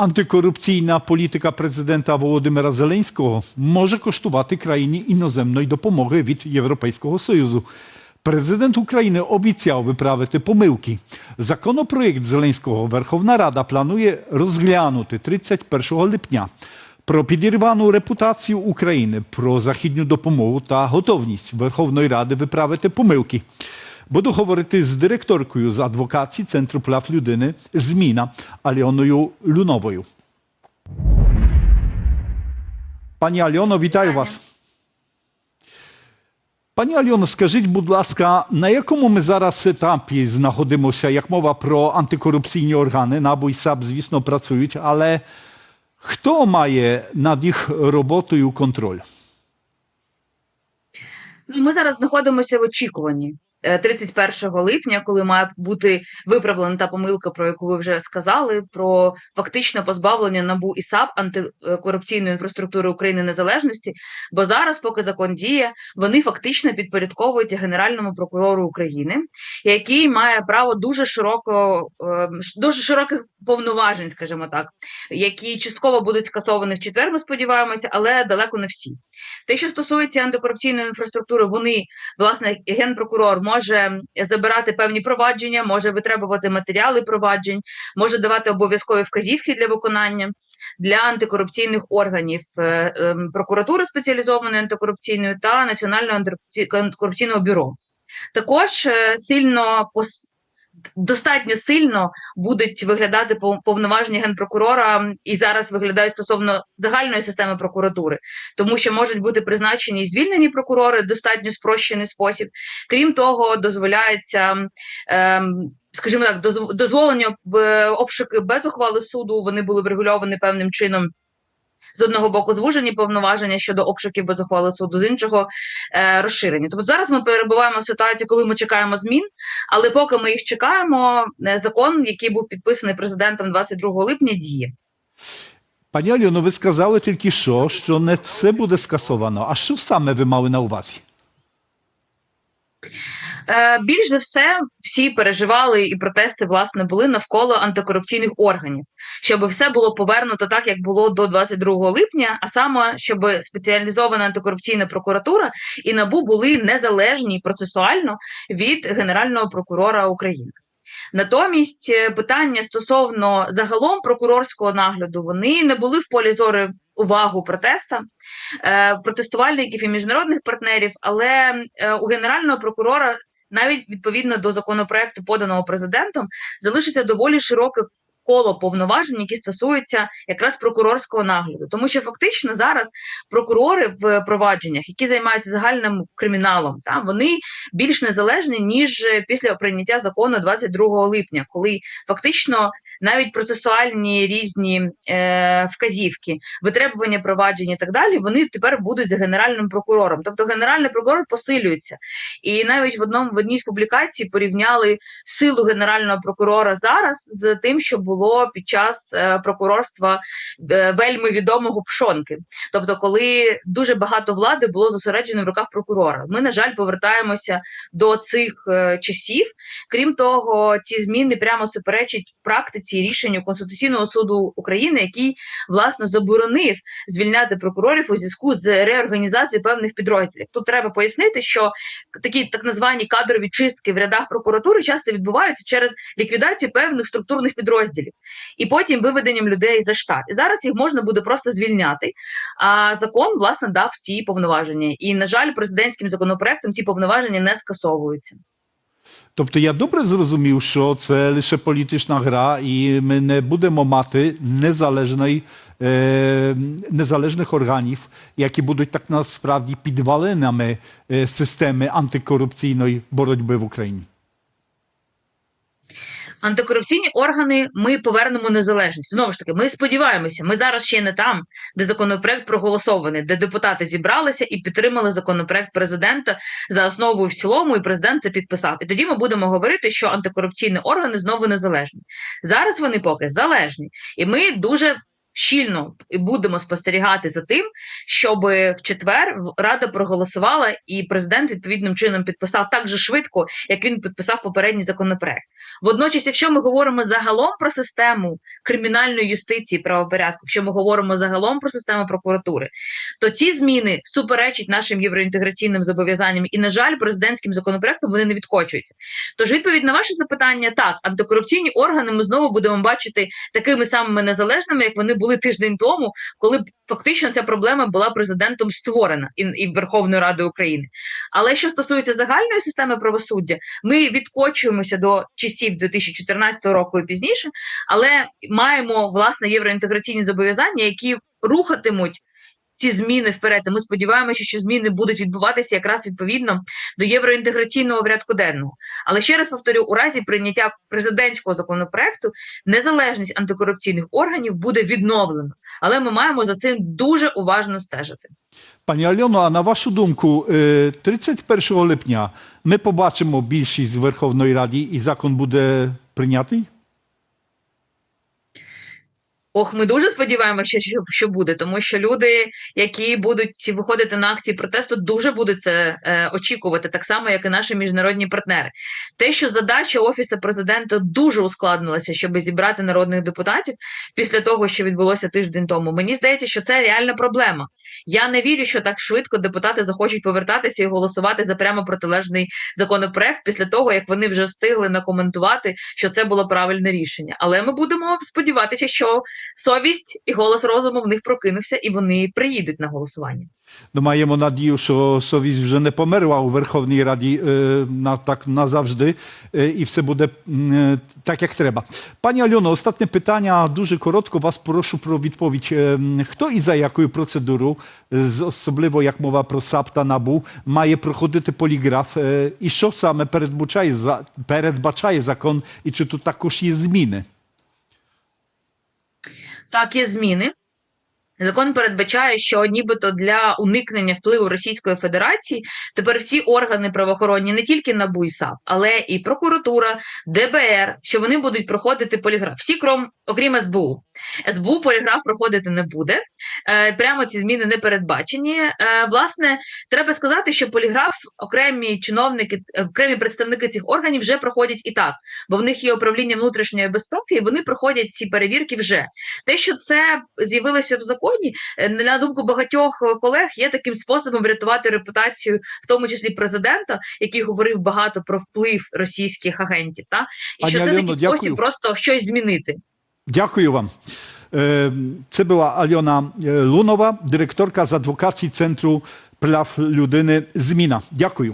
Антикорупційна політика президента Володимира Зеленського може коштувати країні іноземної допомоги від Європейського Союзу. Президент України обіцяв виправити помилки. Законопроєкт Зеленського Верховна Рада планує розглянути 31 липня. Про підірвану репутацію України, про західну допомогу та готовність Верховної Ради виправити помилки. Буду говорити з директоркою з адвокації Центру прав людини Зміна Альоною Люновою. Пані Альоно, вітаю вас. Пані Альоно, скажіть, будь ласка, на якому ми зараз етапі знаходимося, як мова про антикорупційні органи, НАБУ і САП, звісно, працюють, але хто має над їх роботою контроль? Ну, ми зараз знаходимося в очікуванні. Е, 31 липня, коли має бути виправлена та помилка, про яку ви вже сказали, про фактичне позбавлення НАБУ і САП антикорупційної інфраструктури України незалежності. Бо зараз, поки закон діє, вони фактично підпорядковуються Генеральному прокурору України, який має право дуже широко, е, дуже широких повноважень, скажімо так, які частково будуть скасовані в четвер. Ми сподіваємося, але далеко не всі. Те, що стосується антикорупційної інфраструктури, вони власне генпрокурор може забирати певні провадження, може витребувати матеріали проваджень, може давати обов'язкові вказівки для виконання для антикорупційних органів е, ем, прокуратури спеціалізованої антикорупційної та національного антикорупційного бюро. Також е, сильно достатньо сильно будуть виглядати пов- повноваження генпрокурора і зараз виглядають стосовно загальної системи прокуратури, тому що можуть бути призначені і звільнені прокурори достатньо спрощений спосіб. Крім того, дозволяється. Ем, Скажімо так, дозв- дозволення в обшуки без ухвали суду вони були врегульовані певним чином. З одного боку, звужені повноваження щодо обшуків без ухвали суду, з іншого е, розширені. Тобто зараз ми перебуваємо в ситуації, коли ми чекаємо змін, але поки ми їх чекаємо, е, закон, який був підписаний президентом 22 липня, діє. Пані Альоно, ви сказали тільки що, що не все буде скасовано. А що саме ви мали на увазі? Е, Більш за все, всі переживали і протести власне були навколо антикорупційних органів, щоб все було повернуто так, як було до 22 липня, а саме щоб спеціалізована антикорупційна прокуратура і набу були незалежні процесуально від Генерального прокурора України. Натомість е, питання стосовно загалом прокурорського нагляду вони не були в полі зору увагу протеста е, протестувальників і міжнародних партнерів, але у генерального прокурора навіть відповідно до законопроекту, поданого президентом, залишиться доволі широке коло повноважень, які стосуються якраз прокурорського нагляду, тому що фактично зараз прокурори в провадженнях, які займаються загальним криміналом, там вони більш незалежні ніж після прийняття закону 22 липня, коли фактично навіть процесуальні різні е, вказівки, витребування проваджень і так далі, вони тепер будуть за генеральним прокурором. Тобто генеральний прокурор посилюється. І навіть в одному в одній з публікацій порівняли силу генерального прокурора зараз з тим, що було під час е, прокурорства е, вельми відомого Пшонки. Тобто, коли дуже багато влади було зосереджено в руках прокурора. Ми, на жаль, повертаємося до цих е, часів. Крім того, ці зміни прямо суперечать практиці і рішенню Конституційного суду України, який власне заборонив звільняти прокурорів у зв'язку з реорганізацією певних підрозділів. Тут треба пояснити, що такі так звані кадрові чистки в рядах прокуратури часто відбуваються через ліквідацію певних структурних підрозділів і потім виведенням людей за штат. І зараз їх можна буде просто звільняти. А закон власне дав ці повноваження. І на жаль, президентським законопроектом ці повноваження не скасовуються. Тобто я добре зрозумів, що це лише політична гра, і ми не будемо мати незалежної, е, незалежних органів, які будуть так насправді підвалинами е, системи антикорупційної боротьби в Україні. Антикорупційні органи ми повернемо незалежність. Знову ж таки, ми сподіваємося, ми зараз ще не там, де законопроект проголосований, де депутати зібралися і підтримали законопроект президента за основу і в цілому, і президент це підписав. І тоді ми будемо говорити, що антикорупційні органи знову незалежні. Зараз вони поки залежні, і ми дуже щільно будемо спостерігати за тим, щоб в четвер Рада проголосувала і президент відповідним чином підписав так же швидко, як він підписав попередній законопроект. Водночас, якщо ми говоримо загалом про систему кримінальної юстиції правопорядку, якщо ми говоримо загалом про систему прокуратури, то ці зміни суперечать нашим євроінтеграційним зобов'язанням, і, на жаль, президентським законопроектом вони не відкочуються. Тож відповідь на ваше запитання: так, антикорупційні органи ми знову будемо бачити такими самими незалежними, як вони були тиждень тому, коли фактично ця проблема була президентом створена і, і Верховною Радою України. Але що стосується загальної системи правосуддя, ми відкочуємося до часів 2014 року і пізніше, але маємо власне євроінтеграційні зобов'язання, які рухатимуть. Ці зміни вперед. Ми сподіваємося, що зміни будуть відбуватися якраз відповідно до євроінтеграційного порядку денного. Але ще раз повторю: у разі прийняття президентського законопроекту незалежність антикорупційних органів буде відновлена. Але ми маємо за цим дуже уважно стежити. Пані Альоно, а на вашу думку, е, 31 липня ми побачимо більшість Верховної Ради і закон буде прийнятий? Ох, ми дуже сподіваємося, що, що буде, тому що люди, які будуть виходити на акції протесту, дуже будуть це е, очікувати, так само, як і наші міжнародні партнери. Те, що задача офісу президента дуже ускладнилася, щоб зібрати народних депутатів після того, що відбулося тиждень тому. Мені здається, що це реальна проблема. Я не вірю, що так швидко депутати захочуть повертатися і голосувати за прямо протилежний законопроект після того, як вони вже встигли накоментувати, що це було правильне рішення. Але ми будемо сподіватися, що совість і голос розуму в них прокинувся, і вони приїдуть на голосування. No маємо надію, що совість вже не померла у Верховній Раді е, на, так назавжди е, і все буде е, так, як треба. Пані Альоно, ostatnie питання, дуже коротко вас прошу про відповідь. Хто і за якою процедурою, з- особливо як мова про САП та НАБУ, має проходити поліграф і що саме передбачає, передбачає закон і чи тут також є зміни? Так, є зміни. Закон передбачає, що нібито для уникнення впливу Російської Федерації тепер всі органи правоохоронні, не тільки НАБУ і САП, але і прокуратура, ДБР, що вони будуть проходити поліграф. Всі, крім, окрім СБУ. СБУ поліграф проходити не буде. Е, прямо ці зміни не передбачені. Е, власне, треба сказати, що поліграф окремі чиновники, е, окремі представники цих органів вже проходять і так, бо в них є управління внутрішньої безпеки, і вони проходять ці перевірки вже. Те, що це з'явилося в законі, на думку багатьох колег, є таким способом врятувати репутацію, в тому числі президента, який говорив багато про вплив російських агентів. Та і Пані що це такий спосіб просто щось змінити. Дякую вам. Е, Це була Альона е, Лунова, директорка з адвокації Центру прав людини Зміна. Дякую.